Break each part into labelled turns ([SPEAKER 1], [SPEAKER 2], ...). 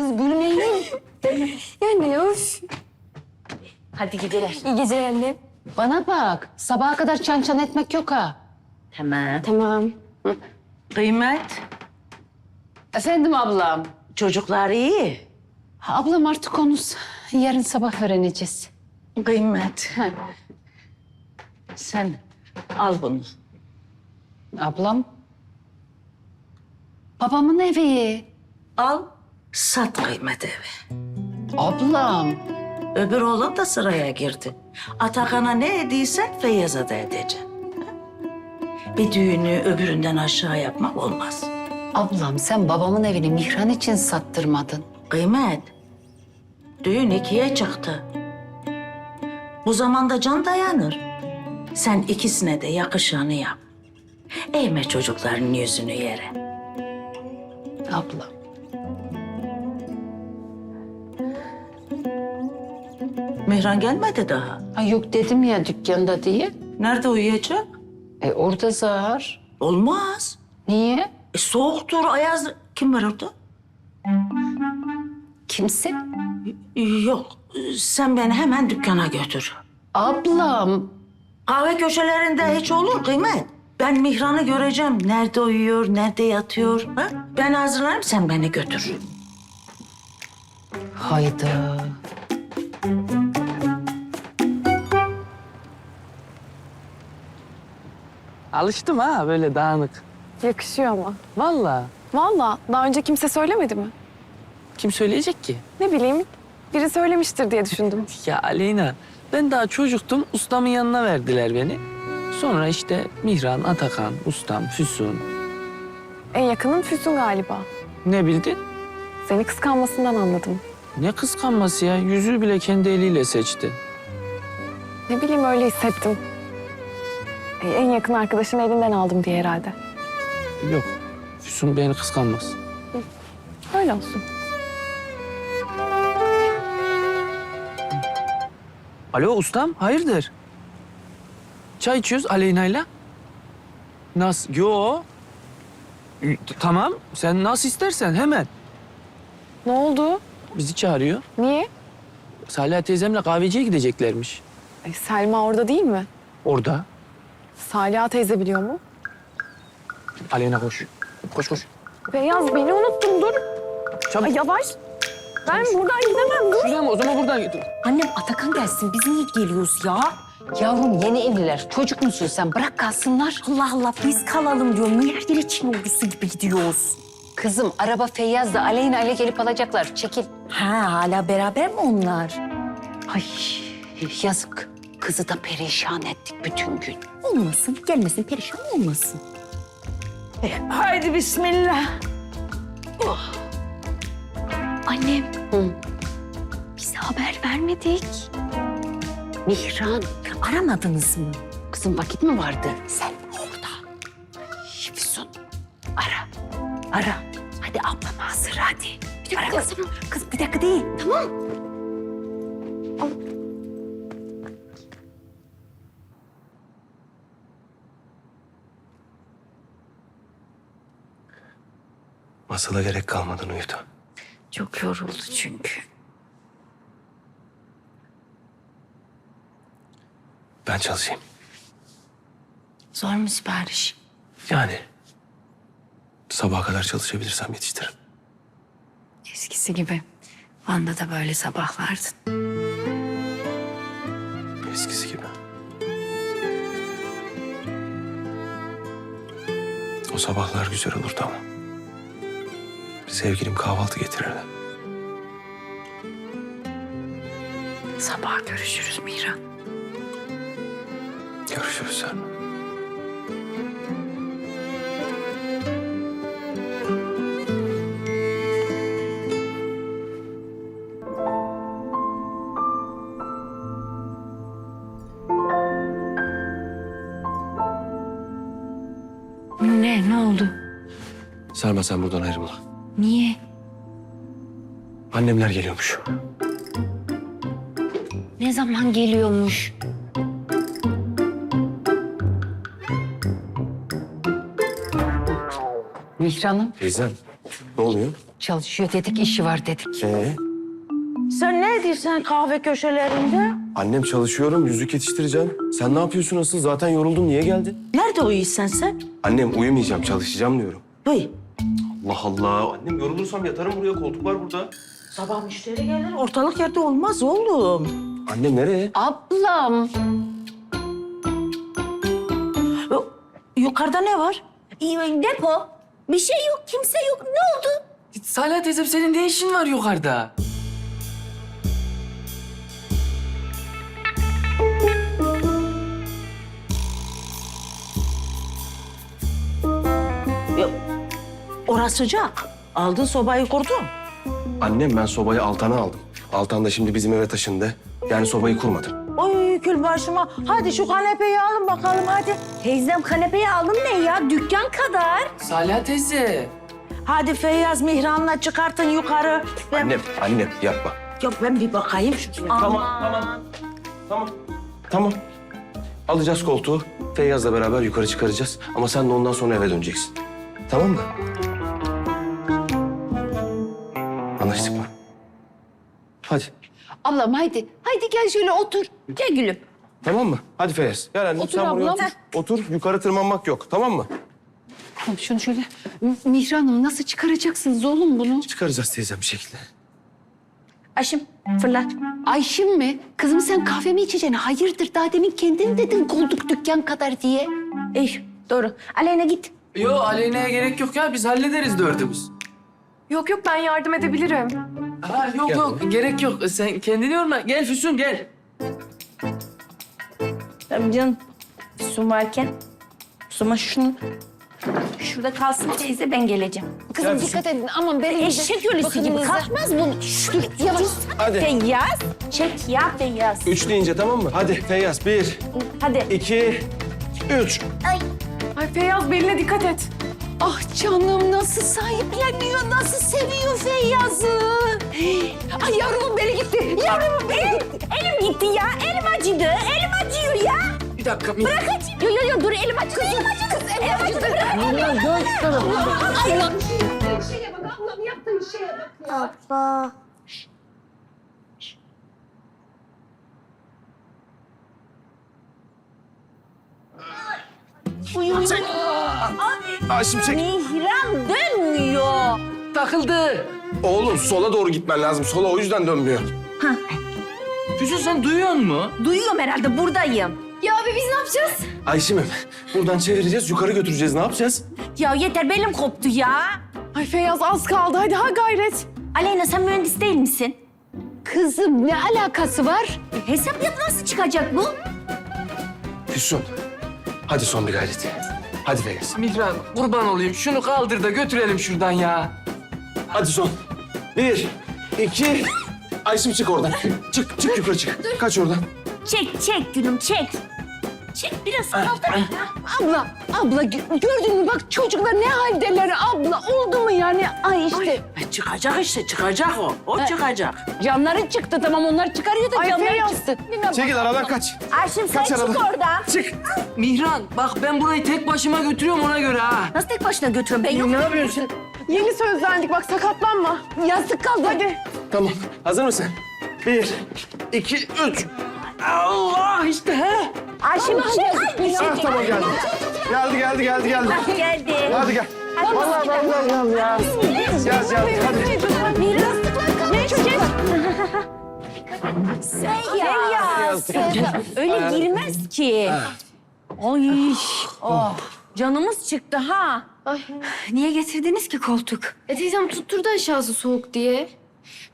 [SPEAKER 1] Kız gülmeyin.
[SPEAKER 2] Yani of.
[SPEAKER 1] Hadi gidelim.
[SPEAKER 2] İyi geceler anne.
[SPEAKER 1] Bana bak. Sabaha kadar çan çan etmek yok ha.
[SPEAKER 3] Tamam.
[SPEAKER 2] Tamam.
[SPEAKER 3] Kıymet,
[SPEAKER 1] Efendim ablam.
[SPEAKER 3] çocuklar iyi.
[SPEAKER 1] Ha, ablam artık onu s- yarın sabah öğreneceğiz.
[SPEAKER 3] Kıymet,
[SPEAKER 1] Ha.
[SPEAKER 3] sen al bunu.
[SPEAKER 1] Ablam. Babamın evi.
[SPEAKER 3] Al, sat kıymet evi.
[SPEAKER 1] Ablam.
[SPEAKER 3] Öbür oğlum da sıraya girdi. Atakan'a ne ediysen Feyyaz'a da edeceksin. Bir düğünü öbüründen aşağı yapmak olmaz.
[SPEAKER 1] Ablam sen babamın evini Mihran için sattırmadın.
[SPEAKER 3] Kıymet, düğün ikiye çıktı. Bu zamanda can dayanır. Sen ikisine de yakışanı yap. Eğme çocukların yüzünü yere.
[SPEAKER 1] Ablam.
[SPEAKER 3] Mihran gelmedi daha.
[SPEAKER 1] Ha, yok dedim ya dükkanda diye.
[SPEAKER 3] Nerede uyuyacak?
[SPEAKER 1] E orada zar.
[SPEAKER 3] Olmaz.
[SPEAKER 1] Niye?
[SPEAKER 3] E, soğuktur, ayaz. Kim var orada?
[SPEAKER 1] Kimse?
[SPEAKER 3] Yok. Sen beni hemen dükkana götür.
[SPEAKER 1] Ablam.
[SPEAKER 3] Kahve köşelerinde hiç olur kıymet. Ben Mihran'ı göreceğim. Nerede uyuyor, nerede yatıyor. Ha? Ben hazırlarım, sen beni götür.
[SPEAKER 1] Hayda.
[SPEAKER 4] Alıştım ha böyle dağınık.
[SPEAKER 2] Yakışıyor ama.
[SPEAKER 4] Vallahi
[SPEAKER 2] Vallahi daha önce kimse söylemedi mi?
[SPEAKER 4] kim söyleyecek ki?
[SPEAKER 2] Ne bileyim. Biri söylemiştir diye düşündüm.
[SPEAKER 4] Ya Aleyna ben daha çocuktum ustamın yanına verdiler beni. Sonra işte Mihran, Atakan, ustam, Füsun.
[SPEAKER 2] En yakının Füsun galiba.
[SPEAKER 4] Ne bildin?
[SPEAKER 2] Seni kıskanmasından anladım.
[SPEAKER 4] Ne kıskanması ya yüzüğü bile kendi eliyle seçti.
[SPEAKER 2] Ne bileyim öyle hissettim. E, en yakın arkadaşın elinden aldım diye herhalde.
[SPEAKER 4] Yok Füsun beni kıskanmaz.
[SPEAKER 2] Öyle olsun.
[SPEAKER 4] Alo ustam hayırdır? Çay içiyoruz Aleyna'yla. Nasıl? Yo. Y- Tamam sen nasıl istersen hemen.
[SPEAKER 2] Ne oldu?
[SPEAKER 4] Bizi çağırıyor.
[SPEAKER 2] Niye?
[SPEAKER 4] Salih teyzemle kahveciye gideceklermiş.
[SPEAKER 2] E, Selma orada değil mi?
[SPEAKER 4] Orada.
[SPEAKER 2] Saliha teyze biliyor mu?
[SPEAKER 4] Aleyna koş. Koş koş.
[SPEAKER 2] Beyaz beni unuttun dur.
[SPEAKER 4] Çabuk.
[SPEAKER 2] Ay, yavaş. Ben buradan gidemem dur.
[SPEAKER 4] Şuradan mı? O zaman buradan git.
[SPEAKER 1] Annem Atakan gelsin. Biz niye geliyoruz ya? Yavrum yeni evliler. Çocuk musun sen? Bırak kalsınlar.
[SPEAKER 5] Allah Allah biz kalalım diyorum. Niye her yere Çin ordusu gibi gidiyoruz?
[SPEAKER 1] Kızım araba Feyyaz da Aleyna ile gelip alacaklar. Çekil.
[SPEAKER 5] Ha hala beraber mi onlar?
[SPEAKER 1] Ay yazık. Kızı da perişan ettik bütün gün.
[SPEAKER 5] Olmasın, gelmesin, perişan olmasın.
[SPEAKER 3] Haydi bismillah.
[SPEAKER 5] Annem,
[SPEAKER 1] Hı.
[SPEAKER 5] bize haber vermedik.
[SPEAKER 1] Mihran.
[SPEAKER 5] Aramadınız mı?
[SPEAKER 1] Kızım vakit mi vardı?
[SPEAKER 5] Sen orada.
[SPEAKER 1] Füsun. Ara. Ara.
[SPEAKER 5] Hadi ablam hazır hadi. Bir dakika kızım. Kız bir dakika değil. Tamam.
[SPEAKER 6] Masala gerek kalmadan uyudu.
[SPEAKER 5] Çok yoruldu çünkü.
[SPEAKER 6] Ben çalışayım.
[SPEAKER 5] Zor mu sipariş?
[SPEAKER 6] Yani sabaha kadar çalışabilirsem yetiştiririm.
[SPEAKER 5] Eskisi gibi. Van'da da böyle sabahlardın.
[SPEAKER 6] Eskisi gibi. O sabahlar güzel olurdu ama. Sevgilim kahvaltı getirirdi.
[SPEAKER 5] Sabah görüşürüz Mihran.
[SPEAKER 6] Görüşürüz Selma.
[SPEAKER 5] Ne, ne oldu?
[SPEAKER 6] Selma sen buradan ayrılma.
[SPEAKER 5] Niye?
[SPEAKER 6] Annemler geliyormuş.
[SPEAKER 5] Ne zaman geliyormuş?
[SPEAKER 1] Mihran'ım.
[SPEAKER 6] Teyzem ne oluyor?
[SPEAKER 1] Çalışıyor dedik, işi var dedik.
[SPEAKER 6] Ee,
[SPEAKER 3] Sen ne diyorsun kahve köşelerinde?
[SPEAKER 6] annem çalışıyorum, yüzük yetiştireceğim. Sen ne yapıyorsun asıl? Zaten yoruldun, niye geldin?
[SPEAKER 3] Nerede uyuyorsun sen?
[SPEAKER 6] Annem uyumayacağım, çalışacağım diyorum.
[SPEAKER 3] Uy.
[SPEAKER 6] Allah Allah. Annem yorulursam yatarım buraya, koltuk var burada.
[SPEAKER 3] Sabah müşteri gelir. Ortalık yerde olmaz oğlum.
[SPEAKER 6] Annem nereye?
[SPEAKER 1] Ablam.
[SPEAKER 3] Yo- Yukarıda ne var?
[SPEAKER 5] Depo. Bir şey yok, kimse yok. Ne oldu?
[SPEAKER 4] Salih teyzem senin ne işin var yukarıda?
[SPEAKER 3] Orası sıcak. Aldın sobayı kurdun.
[SPEAKER 6] Annem ben sobayı Altan'a aldım. Altan da şimdi bizim eve taşındı. Yani sobayı kurmadım.
[SPEAKER 3] Oy kül başıma. Hadi şu kanepeyi alın bakalım hadi.
[SPEAKER 5] Teyzem kanepeyi aldın ne ya? Dükkan kadar.
[SPEAKER 4] Salih teyze.
[SPEAKER 3] Hadi Feyyaz Mihran'la çıkartın yukarı. Ben...
[SPEAKER 6] Annem, annem yapma.
[SPEAKER 3] Yok ben bir bakayım şu.
[SPEAKER 6] Tamam, tamam. Tamam. Tamam. Alacağız koltuğu. Feyyaz'la beraber yukarı çıkaracağız. Ama sen de ondan sonra eve döneceksin. Tamam mı?
[SPEAKER 1] Ablam haydi. Haydi gel şöyle otur. Gel gülüm.
[SPEAKER 6] Tamam mı? Hadi Feyyaz. Gel annem
[SPEAKER 1] Otur
[SPEAKER 6] sen buraya
[SPEAKER 1] ablam.
[SPEAKER 6] otur. Otur. Yukarı tırmanmak yok. Tamam mı?
[SPEAKER 1] Tamam şunu şöyle. M- Mihran Hanım nasıl çıkaracaksınız oğlum bunu?
[SPEAKER 6] Çıkaracağız teyzem bir şekilde.
[SPEAKER 5] Aşım fırlat.
[SPEAKER 1] Ayşim mi? Kızım sen kahve mi içeceksin? Hayırdır daha demin kendin dedin koltuk dükkan kadar diye.
[SPEAKER 5] İyi doğru. Aleyna git.
[SPEAKER 4] Yo Aleyna'ya gerek yok ya biz hallederiz dördümüz.
[SPEAKER 2] Yok yok ben yardım edebilirim.
[SPEAKER 4] Ha, yok
[SPEAKER 6] Gel.
[SPEAKER 4] yok gerek yok sen kendini yorma. Gel Füsun gel.
[SPEAKER 5] Tabii canım. Su varken. Suma şunu. Şurada kalsın teyze ben geleceğim.
[SPEAKER 1] Kızım dikkat edin aman benim
[SPEAKER 5] Eşek ölüsü gibi kalkmaz bunu. Dur yavaş.
[SPEAKER 6] Hadi.
[SPEAKER 5] Feyyaz. Çek ya Feyyaz.
[SPEAKER 6] Üç deyince tamam mı? Hadi Feyyaz. Bir,
[SPEAKER 5] Hadi.
[SPEAKER 6] iki, üç.
[SPEAKER 2] Ay Feyyaz beline dikkat et.
[SPEAKER 1] Ah canım nasıl sahipleniyor, nasıl seviyor Feyyaz'ı. Ay yavrumun beli gitti, yavrumun beli gitti.
[SPEAKER 5] Elim gitti ya. Elim acıdı. Elim acıyor ya.
[SPEAKER 4] Bir dakika. Mi-
[SPEAKER 5] Bırak acı. Yo yo yo dur elim acıdı. Elim acıdı. Kız elim acıdı. Bırak. Abla.
[SPEAKER 6] Ayşim çek.
[SPEAKER 5] Mihran dönmüyor.
[SPEAKER 4] Takıldı.
[SPEAKER 6] Oğlum sola doğru gitmen lazım. Sola o yüzden dönmüyor.
[SPEAKER 4] Füsun sen duyuyor mu?
[SPEAKER 5] Duyuyorum herhalde buradayım.
[SPEAKER 2] Ya abi biz ne yapacağız?
[SPEAKER 6] Ayşim'im buradan çevireceğiz, yukarı götüreceğiz. Ne yapacağız?
[SPEAKER 5] Ya yeter belim koptu ya.
[SPEAKER 2] Ay Feyyaz az kaldı hadi ha gayret.
[SPEAKER 5] Aleyna sen mühendis değil misin?
[SPEAKER 1] Kızım ne alakası var?
[SPEAKER 5] Hesap yap nasıl çıkacak bu?
[SPEAKER 6] Füsun. Hadi son bir gayret. Hadi Feyyaz.
[SPEAKER 4] Mihran kurban olayım şunu kaldır da götürelim şuradan ya.
[SPEAKER 6] Hadi son. Bir, iki. Ayşim çık oradan. Çık, çık yukarı çık. Kaç oradan.
[SPEAKER 5] Çek çek gülüm çek. Çek biraz kaldır.
[SPEAKER 1] Abla, abla gö- gördün mü bak çocuklar ne haldeler abla oldu mu yani? Ay işte
[SPEAKER 3] E, çıkacak işte çıkacak o. O çıkacak.
[SPEAKER 1] canları çıktı tamam onlar çıkarıyor da
[SPEAKER 2] Ay
[SPEAKER 1] canları
[SPEAKER 2] Feyyaz.
[SPEAKER 1] çıksın.
[SPEAKER 6] Çekil aradan kaç.
[SPEAKER 5] Ayşim sen
[SPEAKER 6] Kaç
[SPEAKER 5] çık oradan.
[SPEAKER 6] Çık.
[SPEAKER 4] Mihran bak ben burayı tek başıma götürüyorum ona göre ha.
[SPEAKER 5] Nasıl tek başına götürüyorum ben yok.
[SPEAKER 4] Ne yapıyorsun?
[SPEAKER 2] Yeni sözlendik bak sakatlanma.
[SPEAKER 1] Yazık kaldı.
[SPEAKER 2] Hadi.
[SPEAKER 6] Tamam. Hazır mısın? Bir, iki, üç.
[SPEAKER 4] Allah işte he.
[SPEAKER 5] Ayşim çık. Ay,
[SPEAKER 6] Ah tamam geldi. Geldi, geldi, geldi, geldi.
[SPEAKER 5] geldi.
[SPEAKER 6] Hadi gel. Allah Allah Allah Allah ya. Gel, gel. Hadi.
[SPEAKER 5] Biraz
[SPEAKER 2] Ne çocuk?
[SPEAKER 5] Feyyaz. Öyle girmez ki. Ay. Oh. Canımız çıktı ha. Niye getirdiniz ki koltuk?
[SPEAKER 2] E teyzem tutturdu aşağısı soğuk diye.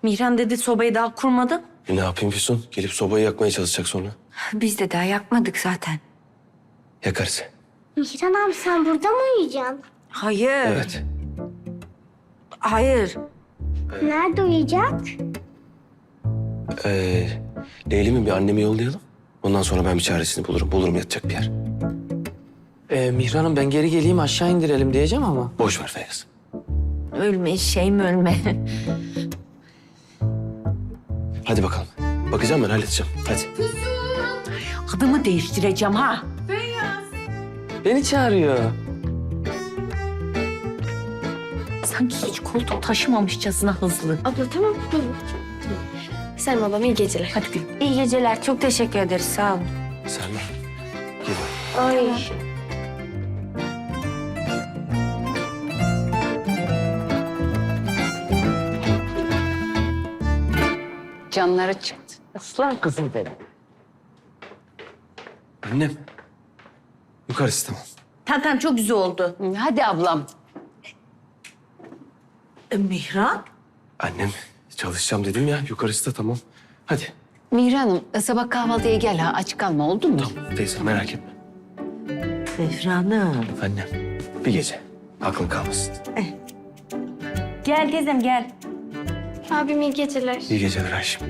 [SPEAKER 5] Mihran dedi sobayı daha kurmadım.
[SPEAKER 6] E, ne yapayım Füsun? Gelip sobayı yakmaya çalışacak sonra.
[SPEAKER 5] Biz de daha yakmadık zaten.
[SPEAKER 6] Yakarız.
[SPEAKER 7] Mihran abi sen burada mı uyuyacaksın?
[SPEAKER 5] Hayır.
[SPEAKER 6] Evet.
[SPEAKER 5] Hayır.
[SPEAKER 7] Nerede uyuyacak?
[SPEAKER 6] Ee, Leylim'i bir anneme yollayalım. Ondan sonra ben bir çaresini bulurum. Bulurum yatacak bir yer.
[SPEAKER 4] Ee, Mihran'ım ben geri geleyim aşağı indirelim diyeceğim ama.
[SPEAKER 6] Boş ver Feyyaz.
[SPEAKER 5] Ölme şey mi ölme.
[SPEAKER 6] Hadi bakalım. Bakacağım ben halledeceğim. Hadi.
[SPEAKER 5] Adımı değiştireceğim ha.
[SPEAKER 4] Beni çağırıyor.
[SPEAKER 5] Sanki hiç koltuk taşımamışçasına hızlı.
[SPEAKER 2] Abla tamam. Sen babam iyi geceler.
[SPEAKER 5] Hadi gülüm. İyi geceler. Çok teşekkür ederiz. Sağ olun.
[SPEAKER 6] Selma. Gel.
[SPEAKER 5] Ay.
[SPEAKER 1] Canları çıktı.
[SPEAKER 5] Aslan kızım benim.
[SPEAKER 6] Annem. Yukarısı tamam.
[SPEAKER 5] Tamam tamam çok güzel oldu.
[SPEAKER 1] Hadi ablam.
[SPEAKER 3] E, Mihran?
[SPEAKER 6] Annem çalışacağım dedim ya. Yukarısı da tamam. Hadi.
[SPEAKER 1] Mihran Hanım sabah kahvaltıya gel ha aç kalma oldu mu?
[SPEAKER 6] Tamam teyze merak etme.
[SPEAKER 3] Mihran'ım.
[SPEAKER 6] Annem bir gece. Aklın kalmasın.
[SPEAKER 5] Gel teyzem gel.
[SPEAKER 2] Abim iyi geceler.
[SPEAKER 6] İyi geceler Ayşem.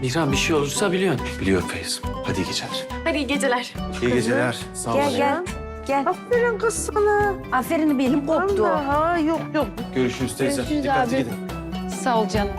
[SPEAKER 4] Mihran bir şey olursa biliyorsun.
[SPEAKER 6] Biliyorum Feyyaz'ım. Hadi iyi geceler.
[SPEAKER 2] Hadi iyi geceler.
[SPEAKER 6] İyi geceler. Sağ olun.
[SPEAKER 5] Gel gel. Gel.
[SPEAKER 3] Aferin kız sana.
[SPEAKER 5] Aferin benim koptu.
[SPEAKER 3] Ha yok yok.
[SPEAKER 6] Görüşürüz teyze.
[SPEAKER 2] Görüşürüz
[SPEAKER 6] Dikkatli
[SPEAKER 2] abi.
[SPEAKER 6] gidin.
[SPEAKER 1] Sağ ol canım.